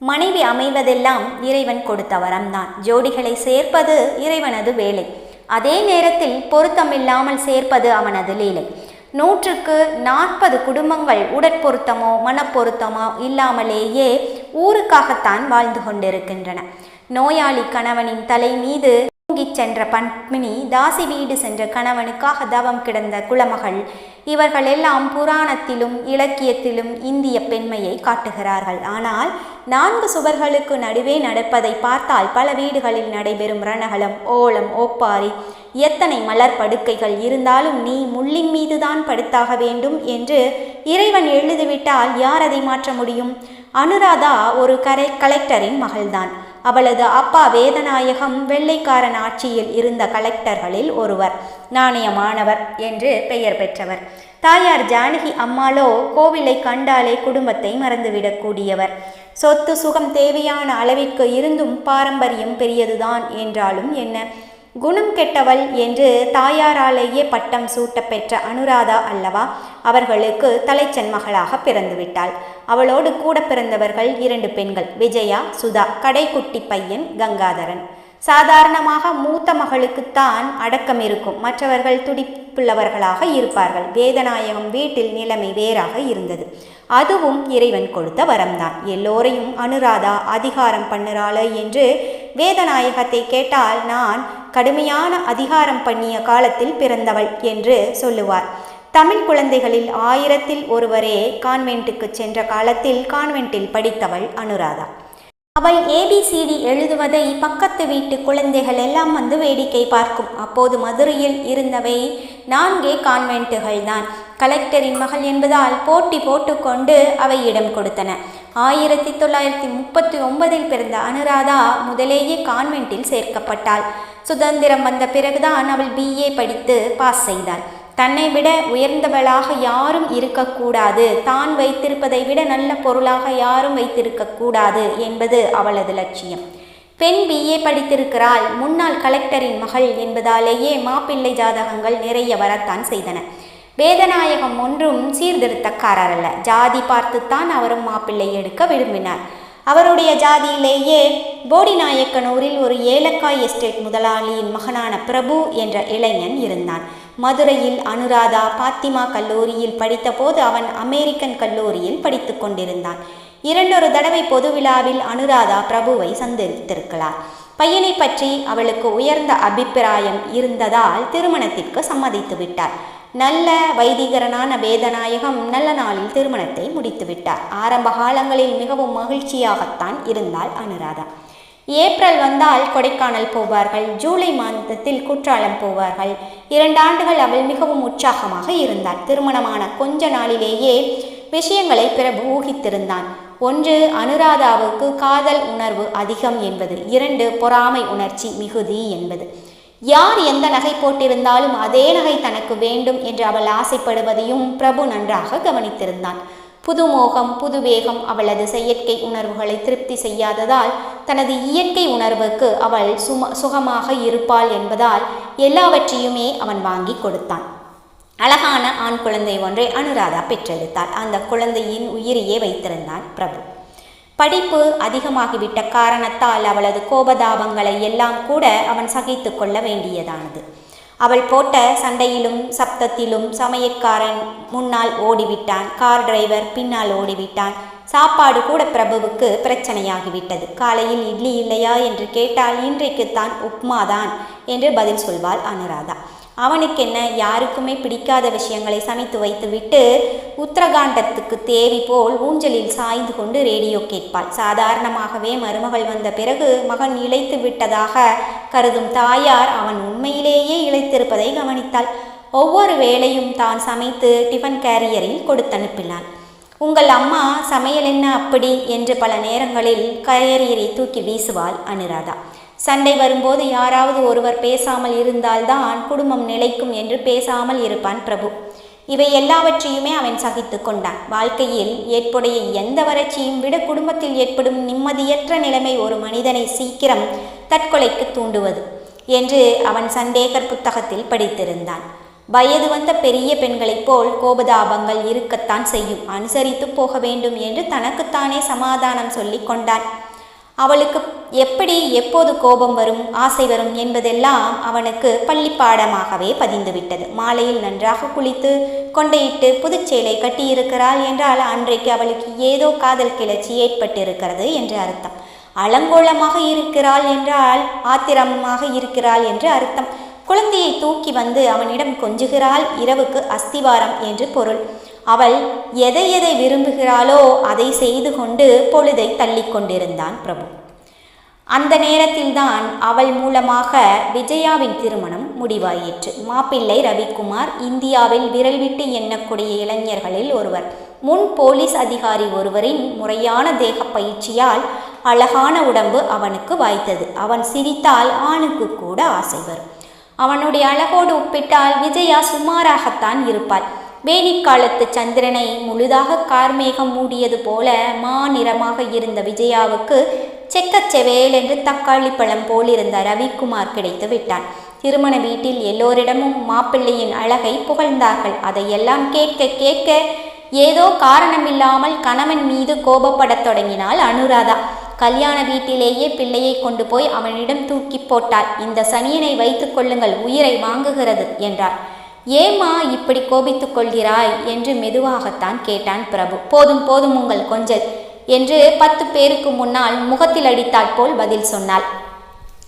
மனைவி அமைவதெல்லாம் இறைவன் கொடுத்த வரம்தான். ஜோடிகளை சேர்ப்பது இறைவனது வேலை. அதே நேரத்தில் பொருத்தமில்லாமல் சேர்ப்பது அவனது லீலை. நூற்றுக்கு நாற்பது குடும்பங்கள் உடற்பொருத்தமோ மனப்பொருத்தமோ இல்லாமலேயே ஊருக்காகத்தான் வாழ்ந்து கொண்டிருக்கின்றன. நோயாளி கணவனின் தலை மீது தூங்கிச் சென்ற பத்மினி தாசி வீடு சென்ற கணவனுக்காக தவம் கிடந்த குலமகள். இவர்கள் எல்லாம் புராணத்திலும் இலக்கியத்திலும் இந்திய பெண்மையை காட்டுகிறார்கள். ஆனால் நான்கு சுவர்களுக்கு நடுவே நடப்பதை பார்த்தால் பல வீடுகளில் நடைபெறும் ரணகலம் ஓலம் ஓப்பாரி எத்தனை மலர் படுக்கைகள் இருந்தாலும் நீ முள்ளின் மீதுதான் படுத்தாக வேண்டும் என்று இறைவன் எழுதிவிட்டால் யார் அதை மாற்ற முடியும்? அனுராதா ஒரு கரை கலெக்டரின் மகள்தான். அவளது அப்பா வேதநாயகம் வெள்ளைக்காரன் ஆட்சியில் இருந்த கலெக்டர்களில் ஒருவர் நாணயமானவர் என்று பெயர் பெற்றவர். தாயார் ஜானகி அம்மாளோ கோவிலை கண்டாலே குடும்பத்தை மறந்துவிடக்கூடியவர் சொத்து சுகம் தேவையான அளவிற்கு இருந்தும் பாரம்பரியம் பெரியதுதான் என்றாலும் என்ன? குணம் கெட்டவள் என்று தாயாராலேயே பட்டம் சூட்ட பெற்ற அனுராதா அல்லவா? அவர்களுக்கு தலைச்சன் மகளாக பிறந்துவிட்டாள். அவளோடு கூட பிறந்தவர்கள் இரண்டு பெண்கள் விஜயா சுதா கடைக்குட்டி பையன் கங்காதரன். சாதாரணமாக மூத்த மகளுக்குத்தான் அடக்கம் இருக்கும். மற்றவர்கள் துடிப்புள்ளவர்களாக இருப்பார்கள். வேதநாயகம் வீட்டில் நிலைமை வேறாக இருந்தது. அதுவும் இறைவன் கொடுத்த வரம்தான். எல்லோரையும் அனுராதா அதிகாரம் பண்ணுறாளே என்று வேதநாயகத்தை கேட்டால் நான் கடுமையான அதிகாரம் பண்ணிய காலத்தில் பிறந்தவள் என்று சொல்லுவார். தமிழ் குழந்தைகளில் ஆயிரத்தில் ஒருவரே கான்வென்ட்டுக்கு சென்ற காலத்தில் கான்வென்ட்டில் படித்தவள் அனுராதா. அவள் ஏபிசிடி எழுதுவதை பக்கத்து வீட்டு குழந்தைகள் எல்லாம் வந்து வேடிக்கை பார்க்கும். அப்போது மதுரையில் இருந்தவை நான்கே கான்வென்ட்டுகள் தான். கலெக்டரின் மகள் என்பதால் போட்டி போட்டுக்கொண்டு அவை இடம் கொடுத்தன. ஆயிரத்தி தொள்ளாயிரத்தி முப்பத்தி ஒன்பதில் பிறந்த அனுராதா முதலேயே கான்வென்ட்டில் சேர்க்கப்பட்டாள். சுதந்திரம் வந்த பிறகுதான் அவள் பிஏ படித்து பாஸ் செய்தாள். தன்னை விட உயர்ந்தவளாக யாரும் இருக்கக்கூடாது. தான் வைத்திருப்பதை விட நல்ல பொருளாக யாரும் வைத்திருக்கக்கூடாது என்பது அவளது லட்சியம். பெண் பிஏ படித்திருக்கிறாள். முன்னாள் கலெக்டரின் மகள் என்பதாலேயே மாப்பிள்ளை ஜாதகங்கள் நிறைய வரத்தான் செய்தன. வேதநாயகம் ஒன்றும் சீர்திருத்தக்காரர் அல்ல. ஜாதி பார்த்துத்தான் அவரும் மாப்பிள்ளை எடுக்க விரும்பினார். அவருடைய ஜாதியிலேயே போடிநாயக்கனூரில் ஒரு ஏலக்காய் எஸ்டேட் முதலாளியின் மகனான பிரபு என்ற இளைஞன் இருந்தான். மதுரையில் அனுராதா பாத்திமா கல்லூரியில் படித்தபோது அவன் அமெரிக்கன் கல்லூரியில் படித்து கொண்டிருந்தான். இரண்டொரு தடவை பொது விழாவில் அனுராதா பிரபுவை சந்தித்திருக்கிறார். பையனை பற்றி அவளுக்கு உயர்ந்த அபிப்பிராயம் இருந்ததால் திருமணத்திற்கு சம்மதித்து விட்டார். நல்ல வைதிகரனான வேதநாயகம் நல்ல நாளில் திருமணத்தை முடித்து விட்டார் ஆரம்ப காலங்களில் மிகவும் மகிழ்ச்சியாகத்தான் இருந்தாள் அனுராதா. ஏப்ரல் வந்தால் கொடைக்கானல் போவார்கள். ஜூலை மாதத்தில் குற்றாலம் போவார்கள். இரண்டு ஆண்டுகள் அவள் மிகவும் உற்சாகமாக இருந்தாள். திருமணமான கொஞ்ச நாளிலேயே விஷயங்களை பிரபு ஊகித்திருந்தான். ஒன்று அனுராதாவுக்கு காதல் உணர்வு அதிகம் என்பது. இரண்டு பொறாமை உணர்ச்சி மிகுதி என்பது. யார் எந்த நகை போட்டிருந்தாலும் அதே நகை தனக்கு வேண்டும் என்று அவள் ஆசைப்படுவதையும் பிரபு நன்றாக கவனித்திருந்தான். புதுமோகம் புதுவேகம் புது வேகம் அவளது செயற்கை உணர்வுகளை திருப்தி செய்யாததால் தனது இயற்கை உணர்வுக்கு அவள் சும சுகமாக இருப்பாள் என்பதால் எல்லாவற்றையுமே அவன் வாங்கி கொடுத்தான். அழகான ஆண் குழந்தை ஒன்றை அனுராதா பெற்றெடுத்தாள். அந்த குழந்தையின் உயிரையே வைத்திருந்தான் பிரபு. படிப்பு அதிகமாகிவிட்ட காரணத்தால் அவளது கோபதாபங்களை எல்லாம் கூட அவன் சகித்து கொள்ள வேண்டியதானது. அவள் போட்ட சண்டையிலும் சப்தத்திலும் சமையற்காரன் முன்னால் ஓடிவிட்டான். கார் டிரைவர் பின்னால் ஓடிவிட்டான். சாப்பாடு கூட பிரபுவுக்கு பிரச்சனையாகிவிட்டது. காலையில் இட்லி இல்லையா என்று கேட்டால் இன்றைக்குத்தான் உப்மாதான் என்று பதில் சொல்வாள் அனுராதா. அவனுக்கென்ன யாருக்குமே பிடிக்காத விஷயங்களை சமைத்து வைத்துவிட்டு உத்தரகாண்டத்துக்கு தேவி போல் ஊஞ்சலில் சாய்ந்து கொண்டு ரேடியோ கேட்பாள். சாதாரணமாகவே மருமகள் வந்த பிறகு மகன் இழைத்து விட்டதாக கருதும் தாயார் அவன் உண்மையிலேயே இழைத்திருப்பதை கவனித்தாள். ஒவ்வொரு வேளையும் தான் சமைத்து டிஃபன் கேரியரில் கொடுத்தனுப்பினாள் உங்கள் அம்மா சமையல் என்ன அப்படி? என்று பல நேரங்களில் கேரியரை தூக்கி வீசுவாள் அனுராதா. சண்டை வரும்போது யாராவது ஒருவர் பேசாமல் இருந்தால்தான் குடும்பம் நிலைக்கும் என்று பேசாமல் இருப்பான் பிரபு. இவை எல்லாவற்றையுமே அவன் சகித்து கொண்டான். வாழ்க்கையில் ஏற்புடைய எந்த வறட்சியும் விட குடும்பத்தில் ஏற்படும் நிம்மதியற்ற நிலைமை ஒரு மனிதனை சீக்கிரம் தற்கொலைக்கு தூண்டுவது என்று அவன் சண்டேகர் புத்தகத்தில் படித்திருந்தான். வயது வந்த பெரிய பெண்களைப் போல் கோபதாபங்கள் இருக்கத்தான் செய்யும். அனுசரித்து போக வேண்டும் என்று தனக்குத்தானே சமாதானம் சொல்லி கொண்டான். அவளுக்கு எப்படி எப்போது கோபம் வரும் ஆசை வரும் என்பதெல்லாம் அவனுக்கு பள்ளிப்பாடமாகவே பதிந்துவிட்டது. மாலையில் நன்றாக குளித்து கொண்டையிட்டு புதுச்சேலை கட்டியிருக்கிறாள் என்றால் அன்றைக்கு அவளுக்கு ஏதோ காதல் கிளர்ச்சி ஏற்பட்டிருக்கிறது என்று அர்த்தம். அலங்கோலமாக இருக்கிறாள் என்றால் ஆத்திரமாக இருக்கிறாள் என்று அர்த்தம். குழந்தையை தூக்கி வந்து அவனிடம் கொஞ்சுகிறாள் இரவுக்கு அஸ்திவாரம் என்று பொருள். அவள் எதை எதை விரும்புகிறாளோ அதை செய்து கொண்டு பொழுதை தள்ளி கொண்டிருந்தான் பிரபு. அந்த நேரத்தில்தான் அவள் மூலமாக விஜயாவின் திருமணம் முடிவாயிற்று. மாப்பிள்ளை ரவிக்குமார் இந்தியாவில் விரல் விட்டு எண்ணக்கூடிய இளைஞர்களில் ஒருவர். முன் போலீஸ் அதிகாரி ஒருவரின் முறையான தேக பயிற்சியால் அழகான உடம்பு அவனுக்கு வாய்த்தது. அவன் சிரித்தால் ஆணுக்கு கூட ஆசை வரும். அவனுடைய அழகோடு ஒப்பிட்டால் விஜயா சுமாராகத்தான் இருப்பாள். வேணிக்காலத்து சந்திரனை முழுதாக கார்மேகம் மூடியது போல மாநிறமாக இருந்த விஜயாவுக்கு செக்கச்செவேல் என்று தக்காளி பழம் போலிருந்த ரவிக்குமார் கிடைத்து விட்டான். திருமண வீட்டில் எல்லோரிடமும் மாப்பிள்ளையின் அழகை புகழ்ந்தார்கள். அதையெல்லாம் கேட்க கேட்க ஏதோ காரணமில்லாமல் கணவன் மீது கோபப்படத் தொடங்கினாள் அனுராதா. கல்யாண வீட்டிலேயே பிள்ளையை கொண்டு போய் அவனிடம் தூக்கி போட்டாள். இந்த சனியனை வைத்துக் கொள்ளுங்கள் உயிரை வாங்குகிறது என்றார். ஏம்மா இப்படி கோபித்துக் கொள்கிறாய்? என்று மெதுவாகத்தான் கேட்டான் பிரபு. போதும் போதும் உங்கள் கொஞ்சல் என்று பத்து பேருக்கு முன்னால் முகத்தில் அடித்தாற் போல் பதில் சொன்னாள்.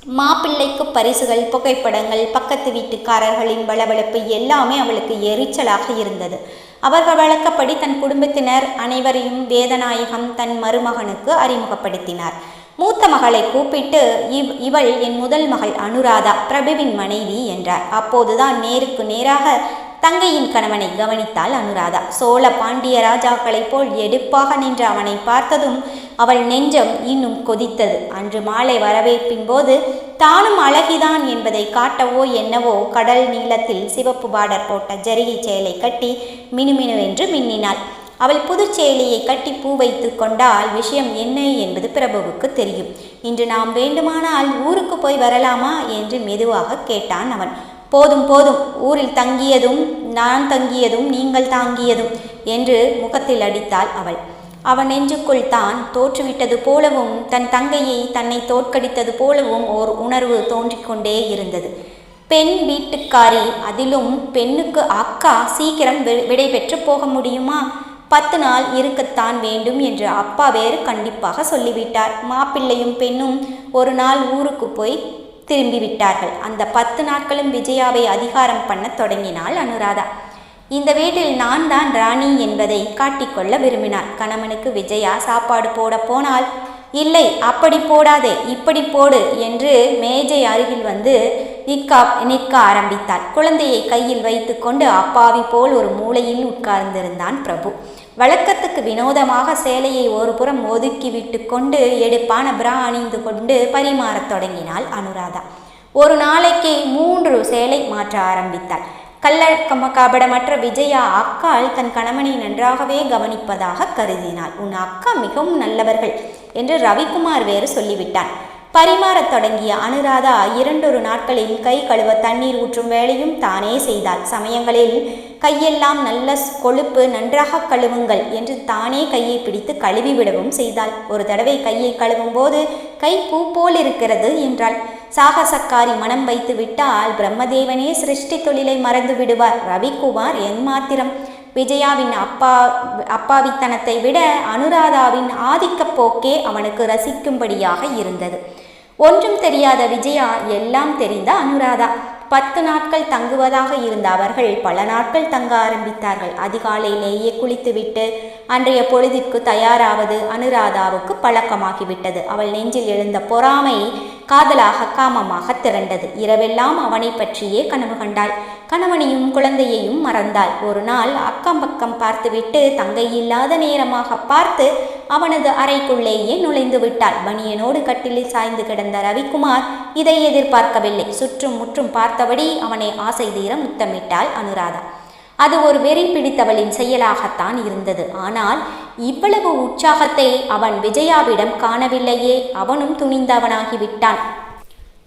மாப்பிள்ளைக்கு பரிசுகள் புகைப்படங்கள் பக்கத்து வீட்டுக்காரர்களின் பளபளப்பு எல்லாமே அவளுக்கு எரிச்சலாக இருந்தது. அவர்கள் வழக்கப்படி தன் குடும்பத்தினர் அனைவரையும் வேதநாயகம் தன் மருமகனுக்கு அறிமுகப்படுத்தினார். மூத்த மகளை கூப்பிட்டு இவ் இவள் என் முதல் மகள் அனுராதா பிரபுவின் மனைவி என்றார். அப்போதுதான் நேருக்கு நேராக தங்கையின் கணவனை கவனித்தாள் அனுராதா. சோழ பாண்டிய ராஜாக்களைப் போல் எடுப்பாக நின்ற அவனை பார்த்ததும் அவள் நெஞ்சம் இன்னும் கொதித்தது. அன்று மாலை வரவேற்பின் போது தானும் அழகிதான் என்பதை காட்டவோ என்னவோ கடல் நீளத்தில் சிவப்பு பார்டர் போட்ட ஜரிகை செயலை கட்டி மினுமினுவென்று மின்னினாள். அவள் புதுச்சேலியை கட்டி பூ வைத்து கொண்டால் விஷயம் என்ன என்பது பிரபுவுக்கு தெரியும். இன்று நாம் வேண்டுமானால் ஊருக்கு போய் வரலாமா என்று மெதுவாக கேட்டான் அவன். போதும் போதும் ஊரில் தங்கியதும் நான் தங்கியதும் நீங்கள் தாங்கியதும் என்று முகத்தில் அடித்தாள் அவள். அவன் நெஞ்சுக்குள் தான் தோற்றுவிட்டது போலவும் தன் தங்கையை தன்னை தோற்கடித்தது போலவும் ஓர் உணர்வு தோன்றிக்கொண்டே இருந்தது. பெண் வீட்டுக்காரி அதிலும் பெண்ணுக்கு அக்கா சீக்கிரம் விடை பெற்று போக முடியுமா? பத்து நாள் இருக்கத்தான் வேண்டும் என்று அப்பா வேறு கண்டிப்பாக சொல்லிவிட்டார். மாப்பிள்ளையும் பெண்ணும் ஒரு நாள் ஊருக்கு போய் திரும்பி விட்டார்கள் அந்த பத்து நாட்களும் விஜயாவை அதிகாரம் பண்ண தொடங்கினாள் அனுராதா. இந்த வீட்டில் நான் தான் ராணி என்பதை காட்டிக்கொள்ள விரும்பினார். கணவனுக்கு விஜயா சாப்பாடு போட போனால் இல்லை அப்படி போடாதே இப்படி போடு என்று மேஜை அருகில் வந்து நிற்கா நிற்க ஆரம்பித்தாள். குழந்தையை கையில் வைத்துக்கொண்டு அப்பாவி போல் ஒரு மூலையில் உட்கார்ந்திருந்தான் பிரபு. வழக்கத்துக்கு வினோதமாக சேலையை ஒரு புறம் கொண்டு எடுப்பான பிரா அணிந்து கொண்டு பரிமாறத் தொடங்கினாள் அனுராதா. ஒரு நாளைக்கு மூன்று சேலை மாற்ற ஆரம்பித்தாள். கள்ளக்கம கபடமற்ற விஜயா அக்காள் தன் கணவனை நன்றாகவே கவனிப்பதாக கருதினாள். உன் அக்கா மிகவும் நல்லவர்கள் என்று ரவிக்குமார் வேறு சொல்லிவிட்டான். பரிமாறத் தொடங்கிய அனுராதா இரண்டொரு நாட்களில் கை கழுவ தண்ணீர் ஊற்றும் வேலையும் தானே செய்தாள். சமயங்களில் கையெல்லாம் நல்ல கொழுப்பு நன்றாக கழுவுங்கள் என்று தானே கையை பிடித்து கழுவி விடவும் செய்தாள். ஒரு தடவை கையை கழுவும் போது கை பூ போல் இருக்கிறது என்றாள். சாகசக்காரி மனம் வைத்து விட்டால் பிரம்மதேவனே சிருஷ்டி தொழிலை மறந்து விடுவார். ரவிக்குமார் என் மாத்திரம். விஜயாவின் அப்பா அப்பாவித்தனத்தை விட அனுராதாவின் ஆதிக்கப் போக்கே அவனுக்கு ரசிக்கும்படியாக இருந்தது. ஒன்றும் தெரியாத விஜயா எல்லாம் தெரிந்த அனுராதா. பத்து நாட்கள் தங்குவதாக இருந்த அவர்கள் பல நாட்கள் தங்க ஆரம்பித்தார்கள். அதிகாலையிலேயே குளித்துவிட்டு அன்றைய பொழுதிற்கு தயாராவது அனுராதாவுக்கு பழக்கமாகிவிட்டது. அவள் நெஞ்சில் எழுந்த பொறாமை காதலாக காமமாக திரண்டது. இரவெல்லாம் அவனை பற்றியே கனவு கண்டாள். கணவனையும் குழந்தையையும் மறந்தாள். ஒரு நாள் அக்கம் பக்கம் பார்த்துவிட்டு தங்கை இல்லாத நேரமாக பார்த்து அவனது அறைக்குள்ளேயே நுழைந்து விட்டாள். பனியனோடு கட்டிலில் சாய்ந்து கிடந்த ரவிக்குமார் இதை எதிர்பார்க்கவில்லை. சுற்றும் முற்றும் பார்த்தபடி அவனை ஆசை தீர முத்தமிட்டாள் அனுராதா. அது ஒரு வெறி பிடித்தவளின் செயலாகத்தான் இருந்தது. ஆனால் இவ்வளவு உற்சாகத்தை அவன் விஜயாவிடம் காணவில்லையே. அவனும் துணிந்தவனாகிவிட்டான்.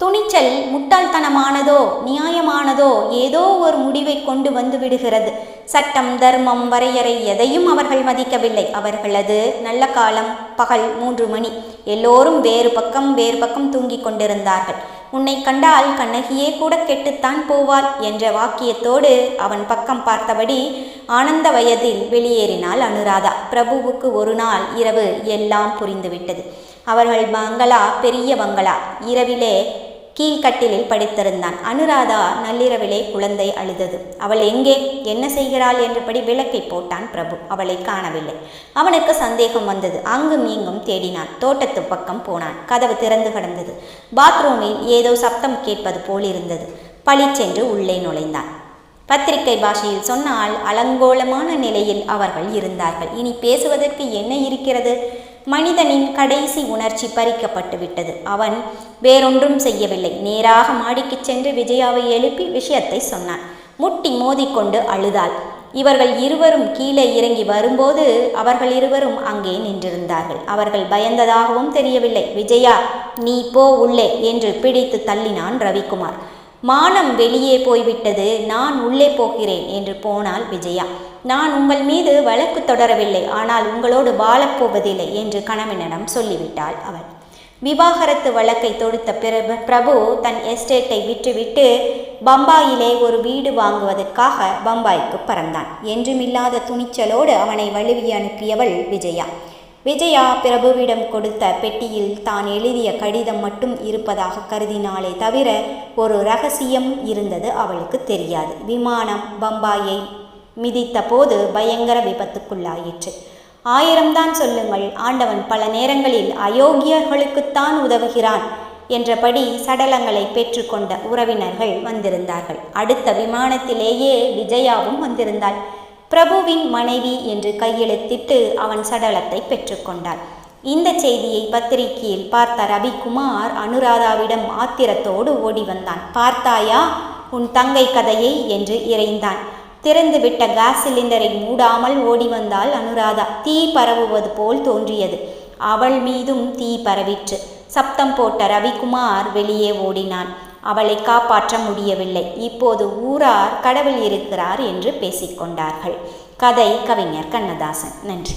துணிச்சல் முட்டாள்தனமானதோ நியாயமானதோ ஏதோ ஒரு முடிவை கொண்டு வந்து விடுகிறது. சட்டம் தர்மம் வரையறை எதையும் அவர்கள் மதிக்கவில்லை. அவர்களது நல்ல காலம் பகல் மூன்று மணி. எல்லோரும் வேறு பக்கம் வேறு பக்கம் தூங்கிக் கொண்டிருந்தார்கள். உன்னை கண்டால் கண்ணகியே கூட கெட்டுத்தான் போவாள் என்ற வாக்கியத்தோடு அவன் பக்கம் பார்த்தபடி ஆனந்த வயதில் வெளியேறினாள் அனுராதா. பிரபுவுக்கு ஒரு நாள் இரவு எல்லாம் புரிந்துவிட்டது. அவர்கள் பங்களா பெரிய பங்களா இரவிலே கீழ்கட்டிலில் படித்திருந்தான். அனுராதா நள்ளிரவிலே குழந்தை அழுதது. அவள் எங்கே? என்ன செய்கிறாள்? என்றபடி விளக்கை போட்டான் பிரபு. அவளை காணவில்லை. அவனுக்கு சந்தேகம் வந்தது. அங்கும் இங்கும் தேடினான். தோட்டத்து பக்கம் போனான். கதவு திறந்து கிடந்தது. பாத்ரூமில் ஏதோ சப்தம் கேட்பது போல் இருந்தது. பளிச்சென்று உள்ளே நுழைந்தான். பத்திரிகை பாஷையில் சொன்னால் அலங்கோலமான நிலையில் அவர்கள் இருந்தார்கள். இனி பேசுவதற்கு என்ன இருக்கிறது? மனிதனின் கடைசி உணர்ச்சி பறிக்கப்பட்டுவிட்டது. அவன் வேறொன்றும் செய்யவில்லை. நேராக மாடிக்கு சென்று விஜயாவை எழுப்பி விஷயத்தை சொன்னான். முட்டி மோதிக்கொண்டு அழுதாள். இவர்கள் இருவரும் கீழே இறங்கி வரும்போது அவர்கள் இருவரும் அங்கே நின்றிருந்தார்கள். அவர்கள் பயந்ததாகவும் தெரியவில்லை. விஜயா நீ போ உள்ளே என்று பிடித்து தள்ளினான் ரவிக்குமார். மானம் வெளியே போய்விட்டது. நான் உள்ளே போகிறேன் என்று போனாள் விஜயா. நான் உங்கள் மீது வழக்கு தொடரவில்லை ஆனால் உங்களோடு வாழப்போவதில்லை என்று கணவனிடம் சொல்லிவிட்டாள் அவள். விவாகரத்து வழக்கை தொடுத்த பிறகு பிரபு தன் எஸ்டேட்டை விற்றுவிட்டு பம்பாயிலே ஒரு வீடு வாங்குவதற்காக பம்பாய்க்கு பறந்தான். என்றுமில்லாத துணிச்சலோடு அவனை வழுவி அனுப்பியவள் விஜயா. விஜயா பிரபுவிடம் கொடுத்த பெட்டியில் தான் எழுதிய கடிதம் மட்டும் இருப்பதாக கருதினாலே தவிர ஒரு ரகசியம் இருந்தது அவளுக்கு தெரியாது. விமானம் பம்பாயை மிதித்த போது பயங்கர விபத்துக்குள்ளாயிற்று. ஆயிரம்தான் சொல்லுங்கள் ஆண்டவன் பல நேரங்களில் அயோக்கியர்களுக்குத்தான் உதவுகிறான் என்றபடி சடலங்களை பெற்றுக்கொண்ட உறவினர்கள் வந்திருந்தார்கள். அடுத்த விமானத்திலேயே விஜயாவும் வந்திருந்தாள். பிரபுவின் மனைவி என்று கையெழுத்திட்டு அவன் சடலத்தை பெற்றுக்கொண்டார் இந்த செய்தியை பத்திரிகையில் பார்த்த ரவிக்குமார் அனுராதாவிடம் ஆத்திரத்தோடு ஓடி வந்தான் பார்த்தாயா உன் தங்கை கதையை? என்று இறைந்தான். திறந்துவிட்ட கேஸ் சிலிண்டரை மூடாமல் ஓடி வந்தாள் அனுராதா. தீ பரவுவது போல் தோன்றியது. அவள் மீதும் தீ பரவிற்று. சப்தம் போட்ட ரவிக்குமார் வெளியே ஓடினான். அவளை காப்பாற்ற முடியவில்லை. இப்போது ஊரார் கடவுள் இருக்கிறார் என்று பேசிக்கொண்டார்கள். கதை கவிஞர் கண்ணதாசன். நன்றி.